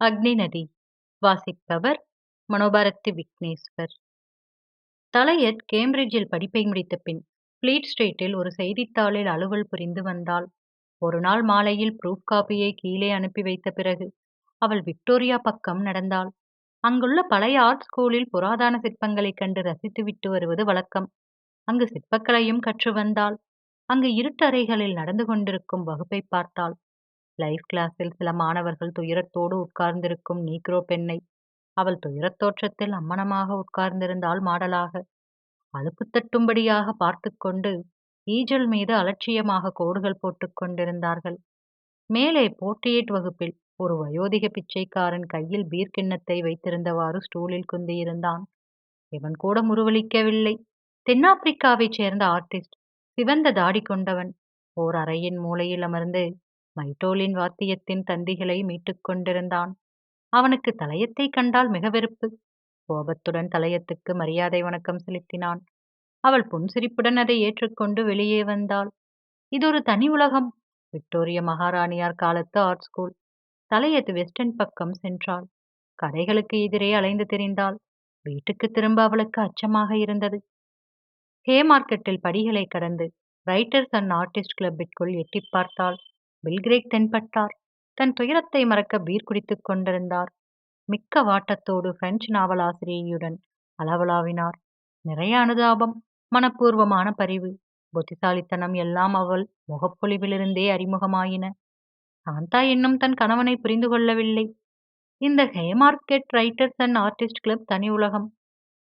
அக்னி நதி. வாசிப்பவர் மனோபாரதி விக்னேஸ்வர். தலையத் கேம்பிரிட்ஜில் படிப்பை முடித்த பின் ஃபிளீட் ஸ்ட்ரீட்டில் ஒரு செய்தித்தாளில் அலுவல் புரிந்து வந்தாள். ஒரு நாள் மாலையில் ப்ரூஃப் காப்பியை கீழே அனுப்பி வைத்த பிறகு அவள் விக்டோரியா பக்கம் நடந்தாள். அங்குள்ள பழைய ஆர்ட் ஸ்கூலில் புராதன சிற்பங்களைக் கண்டு ரசித்துவிட்டு வருவது வழக்கம். அங்கு சிற்பக்கலையும் கற்று வந்தாள். அங்கு இருட்டறைகளில் நடந்து கொண்டிருக்கும் வகுப்பை பார்த்தாள். லைஃப் கிளாஸில் சில மாணவர்கள் துயரத்தோடு உட்கார்ந்திருக்கும் நீக்ரோ பெண்ணை. அவள் துயரத் தோற்றத்தில் அம்மனமாக உட்கார்ந்திருந்தாள் மாடலாக. அலுப்பு தட்டும்படியாக பார்த்து கொண்டு ஈஜல் மீது அலட்சியமாக கோடுகள் போட்டுக் கொண்டிருந்தார்கள். மேலே போர்ட்ரியேட் வகுப்பில் ஒரு வயோதிக பிச்சைக்காரன் கையில் பீர் கிண்ணத்தை வைத்திருந்தவாறு ஸ்டூலில் குந்தியிருந்தான். இவன் கூட முருவளிக்கவில்லை தென்னாப்பிரிக்காவைச் சேர்ந்த ஆர்டிஸ்ட் சிவந்த தாடி கொண்டவன் ஓர் அறையின் மூலையில் அமர்ந்து மைட்டோலின் வாத்தியத்தின் தந்திகளை மீட்டுக் கொண்டிருந்தான். அவனுக்கு தலையத்தை கண்டால் மிக வெறுப்பு. கோபத்துடன் தலையத்துக்கு மரியாதை வணக்கம் செலுத்தினான். அவள் புன்சிரிப்புடன் அதை ஏற்றுக்கொண்டு வெளியே வந்தாள். இது ஒரு தனி உலகம். விக்டோரிய மகாராணியார் காலத்து ஆர்ட் ஸ்கூல். தலையத்து வெஸ்டர்ன் பக்கம் சென்றாள். கடைகளுக்கு எதிரே அலைந்து திரிந்தாள். வீட்டுக்கு திரும்ப அவளுக்கு அச்சமாக இருந்தது. ஹே மார்க்கெட்டில் படிகளை கடந்து ரைட்டர்ஸ் அண்ட் ஆர்டிஸ்ட் கிளப்பிற்குள் எட்டி பார்த்தாள். பில்கிரேக் தென்பட்டார். தன் துயரத்தை மறக்க பீர் குடித்துக் கொண்டிருந்தார். மிக்க வாட்டத்தோடு பிரெஞ்சு நாவலாசிரியையுடன் அளவலாவினார் நிறைய அனுதாபம் மனப்பூர்வமான பரிவு புத்திசாலித்தனம் எல்லாம் அவள் முகப்பொழிவிலிருந்தே அறிமுகமாயின. சாந்தா இன்னும் தன் கணவனை புரிந்து கொள்ளவில்லை. இந்த Haymarket writers and artist club தனி உலகம்.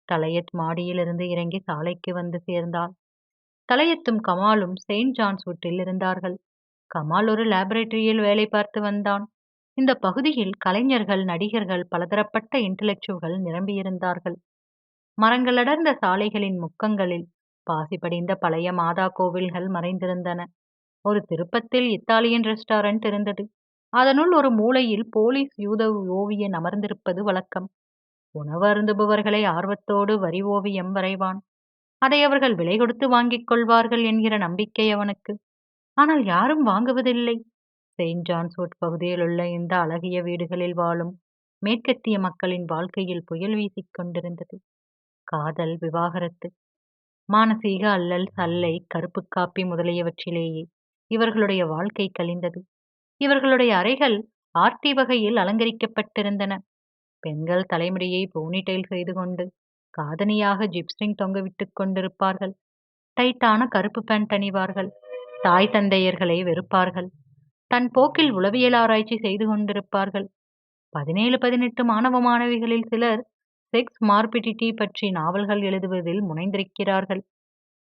தலையத் மாடியிலிருந்து இறங்கி சாலைக்கு வந்து சேர்ந்தாள். தலையத்தும் கமாலும் செயின்ட் ஜான்ஸ் வீட்டில் இருந்தார்கள். கமால் ஒரு லேபரேட்டரியில் வேலை பார்த்து வந்தான். இந்த பகுதியில் கலைஞர்கள் நடிகர்கள் பலதரப்பட்ட இன்டலெக்சுவல்கள் நிரம்பியிருந்தார்கள் மரங்கள் அடர்ந்த சாலைகளின் முக்கங்களில் பாசி படிந்த பழைய மாதா கோவில்கள் மறைந்திருந்தன. ஒரு திருப்பத்தில் இத்தாலியன் ரெஸ்டாரண்ட் இருந்தது. அதனுள் ஒரு மூலையில் போலீஸ் யூத ஓவியன் அமர்ந்திருப்பது வழக்கம். உணவு அருந்துபவர்களை ஆர்வத்தோடு வரி ஓவியம் வரைவான். அதை அவர்கள் விலை கொடுத்து வாங்கிக் கொள்வார்கள் என்கிற நம்பிக்கை அவனுக்கு. ஆனால் யாரும் வாங்குவதில்லை. செயின்ட் ஜான்ஸ்வுட் பகுதியில் உள்ள இந்த அழகிய வீடுகளில் வாழும் மேற்கத்திய மக்களின் வாழ்க்கையில் புயல் வீசிக் கொண்டிருந்தது. காதல் விவாகரத்து மானசீக அல்லல் சல்லை கருப்பு காப்பி முதலியவற்றிலேயே இவர்களுடைய வாழ்க்கை கழிந்தது. இவர்களுடைய அறைகள் ஆர்த்தி வகையில் அலங்கரிக்கப்பட்டிருந்தன. பெண்கள் தலைமுடியை போனிடைல் செய்து கொண்டு காதணியாக ஜிப்ஸ்டிங் தொங்கவிட்டுக் கொண்டிருப்பார்கள். டைட்டான கருப்பு பேண்ட் அணிவார்கள். தாய் தந்தையர்களை வெறுப்பார்கள். தன் போக்கில் உளவியல் ஆராய்ச்சி செய்து கொண்டிருப்பார்கள். பதினேழு பதினெட்டு மாணவ மாணவிகளில் சிலர் செக்ஸ் மார்பிடிட்டி பற்றி நாவல்கள் எழுதுவதில் முனைந்திருக்கிறார்கள்.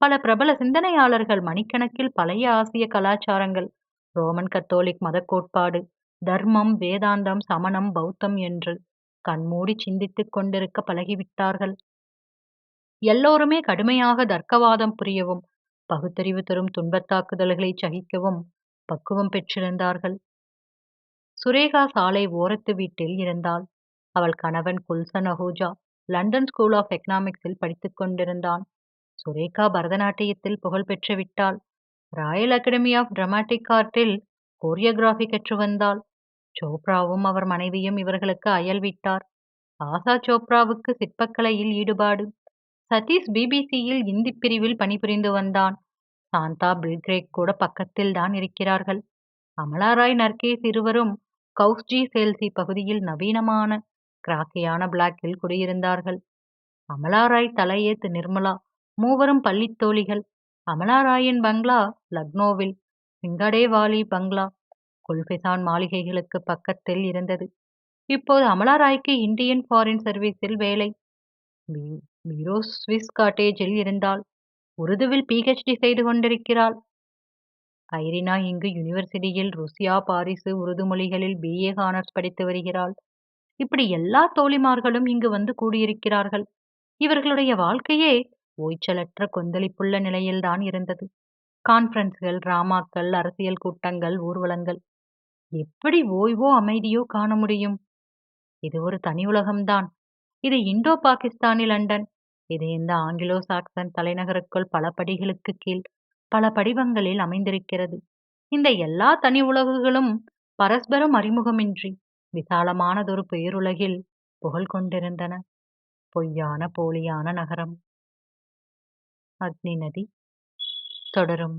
பல பிரபல சிந்தனையாளர்கள் மணிக்கணக்கில் பழைய ஆசிய கலாச்சாரங்கள் ரோமன் கத்தோலிக் மத கோட்பாடு தர்மம் வேதாந்தம் சமணம் பௌத்தம் என்று கண்மூடி சிந்தித்துக் கொண்டிருக்க பழகிவிட்டார்கள். எல்லோருமே கடுமையாக தர்க்கவாதம் புரியவும் பகுத்தறிவு தரும் துன்பத்தாக்குதல்களை சகிக்கவும் பக்குவம் பெற்றிருந்தார்கள். சுரேகா சாலை ஓரத்து வீட்டில் இருந்தாள். அவள் கணவன் Gulshan Ahuja London school of எக்கனாமிக்ஸில் படித்துக் கொண்டிருந்தான். சுரேகா பரதநாட்டியத்தில் புகழ் பெற்று விட்டாள். ராயல் அகாடமி ஆஃப் டிராமாட்டிக் ஆர்ட்டில் கோரியோகிராஃபி கற்று வந்தாள். சோப்ராவும் அவர் மனைவியும் இவர்களுக்கு அயல் விட்டார். ஆசா சோப்ராவுக்கு சிற்பக்கலையில் ஈடுபாடு. சதீஷ் பிபிசியில் இந்தி பிரிவில் பணிபுரிந்து வந்தான். சாந்தா பில்கிரேக் கூட பக்கத்தில் தான் இருக்கிறார்கள். அமலாராய் நர்கேஸ் இருவரும் கவுஸ்ஜி சேல்சி பகுதியில் நவீனமான கிராக்கியான பிளாக்கில் குடியிருந்தார்கள். அமலாராய் தலையேத் நிர்மலா மூவரும் பள்ளித் தோழிகள் அமலாராயின் பங்களா லக்னோவில் சிங்கடேவாலி பங்களா குல்பிசான் மாளிகைகளுக்கு பக்கத்தில் இருந்தது. இப்போது அமலாராய்க்கு இந்தியன் ஃபாரின் சர்வீஸில் வேலை. மீரோ ஸ்விஸ் காட்டேஜில் இருந்தாள். உருதுவில் பிஹெச்டி செய்து கொண்டிருக்கிறாள். ஐரினா இங்கு யூனிவர்சிட்டியில் ருசியா பாரிசு உருது மொழிகளில் பிஏ ஹானர்ஸ் படித்து வருகிறாள். இப்படி எல்லா தோழிமார்களும் இங்கு வந்து கூடியிருக்கிறார்கள். இவர்களுடைய வாழ்க்கையே ஓய்ச்சலற்ற கொந்தளிப்புள்ள நிலையில்தான் இருந்தது. கான்ஃபரன்ஸ்கள் டிராமாக்கள் அரசியல் கூட்டங்கள் ஊர்வலங்கள். எப்படி ஓய்வோ அமைதியோ காண முடியும்? இது ஒரு தனி உலகம்தான். இது இந்தோ பாகிஸ்தானி லண்டன். இது இந்த ஆங்கிலோ சாக்சன் தலைநகருக்குள் பல படிகளுக்கு கீழ் பல படிவங்களில் அமைந்திருக்கிறது இந்த எல்லா தனி உலகுகளும் பரஸ்பரம் அறிமுகமின்றி விசாலமானதொரு பேருலகில் புகழ் கொண்டிருந்தன. பொய்யான போலியான நகரம். அக்னி நதி தொடரும்.